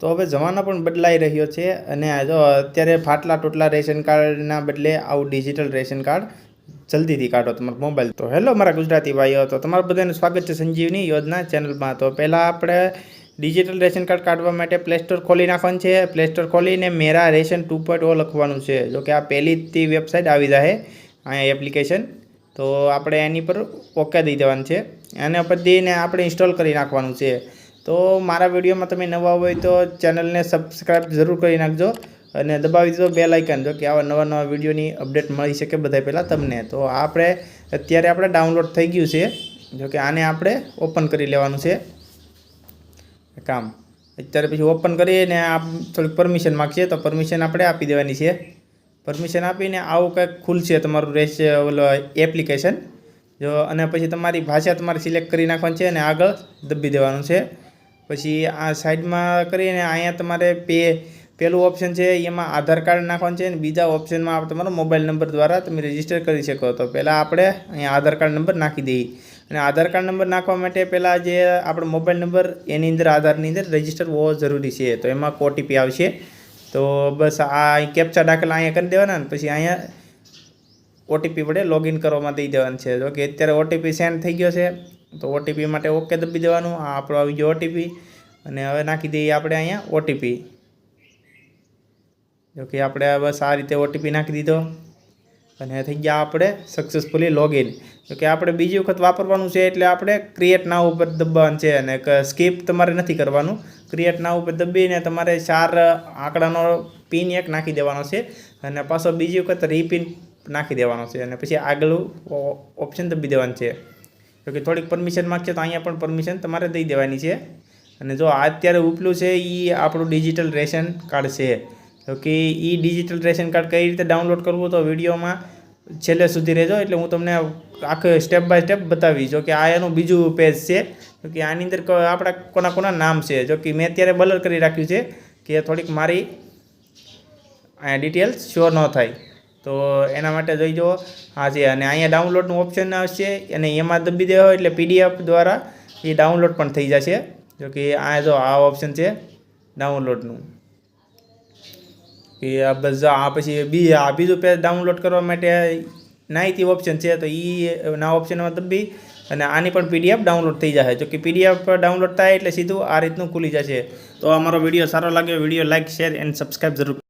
તો હવે જમાનો પણ બદલાઈ રહ્યો છે અને જો અત્યારે ફાટલા ટોટલા રેશન કાર્ડના બદલે આવું ડિજિટલ રેશન કાર્ડ જલ્દીથી કાઢો તમારો મોબાઈલ. તો હેલો મારા ગુજરાતી ભાઈઓ, તો તમારું બધાનું સ્વાગત છે સંજીવની યોજના ચેનલમાં. તો પહેલાં આપણે ડિજિટલ રેશન કાર્ડ કાઢવા માટે પ્લે સ્ટોર ખોલી નાખવાનું છે. પ્લે સ્ટોર ખોલીને Mera ration two point O લખવાનું છે. જો કે આ પહેલીથી વેબસાઇટ આવી જાય અહીંયા એપ્લિકેશન. તો આપણે એની પર ઓકે દઈ દેવાનું છે. એને પછી આપણે ઇન્સ્ટોલ કરી નાખવાનું છે. તો મારા વિડીયોમાં તમે નવા હોય તો ચેનલને સબસ્ક્રાઈબ જરૂર કરી નાખજો અને દબાવી દીધો બે લાઇકન, જો કે આવા નવા નવા વિડીયોની અપડેટ મળી શકે બધા પહેલાં તમને. તો આપણે અત્યારે આપણે ડાઉનલોડ થઈ ગયું છે. જો કે આને આપણે ઓપન કરી લેવાનું છે. કામ. અત્યારે પછી ઓપન કરીને આ થોડીક પરમિશન માગશે તો પરમિશન આપણે આપી દેવાની છે. પરમિશન આપીને આવું કંઈક ખુલશે તમારું રહેશે ઓલો એપ્લિકેશન. જો અને પછી તમારી ભાષા તમારે સિલેક્ટ કરી નાખવાની છે અને આગળ દબી દેવાનું છે. પછી આ સાઈડમાં કરીને અહીંયા તમારે પે, પેલું ઓપ્શન છે, એમાં આધાર કાર્ડ નાખવાનું છે અને બીજા ઓપ્શનમાં તમારો મોબાઈલ નંબર દ્વારા તમે રજિસ્ટર કરી શકો. તો પહેલાં આપણે અહીંયા આધાર કાર્ડ નંબર નાખી દઈએ. અને આધાર કાર્ડ નંબર નાખવા માટે પહેલાં જે આપણો મોબાઈલ નંબર, એની અંદર આધારની અંદર રજિસ્ટર હોવો જરૂરી છે. તો એમાં ઓટીપી આવશે. તો બસ આ કેપ્ચા દાખલા અહીંયા કરી દેવાના ને પછી અહીંયા ઓટીપી વડે લોગિન કરવામાં દઈ દેવાનું છે. જો કે અત્યારે ઓટીપી સેન્ડ થઈ ગયો છે. તો ઓટીપી માટે ઓકે દબી દેવાનું. આ આપણો આવી ગયો ઓટીપી અને હવે નાખી દઈએ આપણે અહીંયા ઓટીપી જો કે આપણે બસ આ રીતે ઓટીપી નાખી દીધો. અને થઈ ગયા આપણે સક્સેસફુલી લોગિન તો કે આપણે બીજી વખત વાપરવાનું છે એટલે આપણે ક્રિએટ નાવ ઉપર દબાવવાનું છે અને સ્કીપ તમારે નથી કરવાનું. ક્રિએટ નાવ ઉપર દબીને તમારે ચાર આંકડાનો પિન એક નાખી દેવાનો છે. અને પાછો બીજી વખત રીપિન નાખી દેવાનો છે. અને પછી આગલું ઓપ્શન દબી દેવાનું છે. જો કે થોડીક પરમિશન માગશે તો અહીંયા પણ પરમિશન તમારે દઈ દેવાની છે. અને જો અત્યારે ઉપલું છે એ આપણું ડિજિટલ રેશન કાર્ડ છે. તો કે એ ડિજિટલ રેશન કાર્ડ કઈ રીતે ડાઉનલોડ કરવું તો વિડીયોમાં છેલ્લે સુધી રહેજો એટલે હું તમને આખું સ્ટેપ બાય સ્ટેપ બતાવીશ. જો કે આ એનું બીજું પેજ છે. તો કે આની અંદર આપણા કોના કોના નામ છે. જો કે મેં અત્યારે બલર કરી રાખ્યું છે કે થોડીક મારી ડિટેલ્સ શો ન થાય. તો એના માટે જોઈ જુઓ. હા છે અને અહીંયા ડાઉનલોડનું ઓપ્શન આવશે. અને એમાં દબી દેવા એટલે પીડીએફ દ્વારા એ ડાઉનલોડ પણ થઈ જશે. જો કે આ જો આ ઓપ્શન છે ડાઉનલોડનું કે આ બસ આ પછી બી, આ બીજું પેજ ડાઉનલોડ કરવા માટે નાઈથી ઓપ્શન છે, તો એ ના ઓપ્શનમાં દબી અને આની પણ પીડીએફ ડાઉનલોડ થઈ જશે. જો કે પીડીએફ ડાઉનલોડ થાય એટલે સીધું આ રીતનું ખુલી જશે. તો અમારો વીડિયો સારો લાગ્યો, video like share and subscribe જરૂર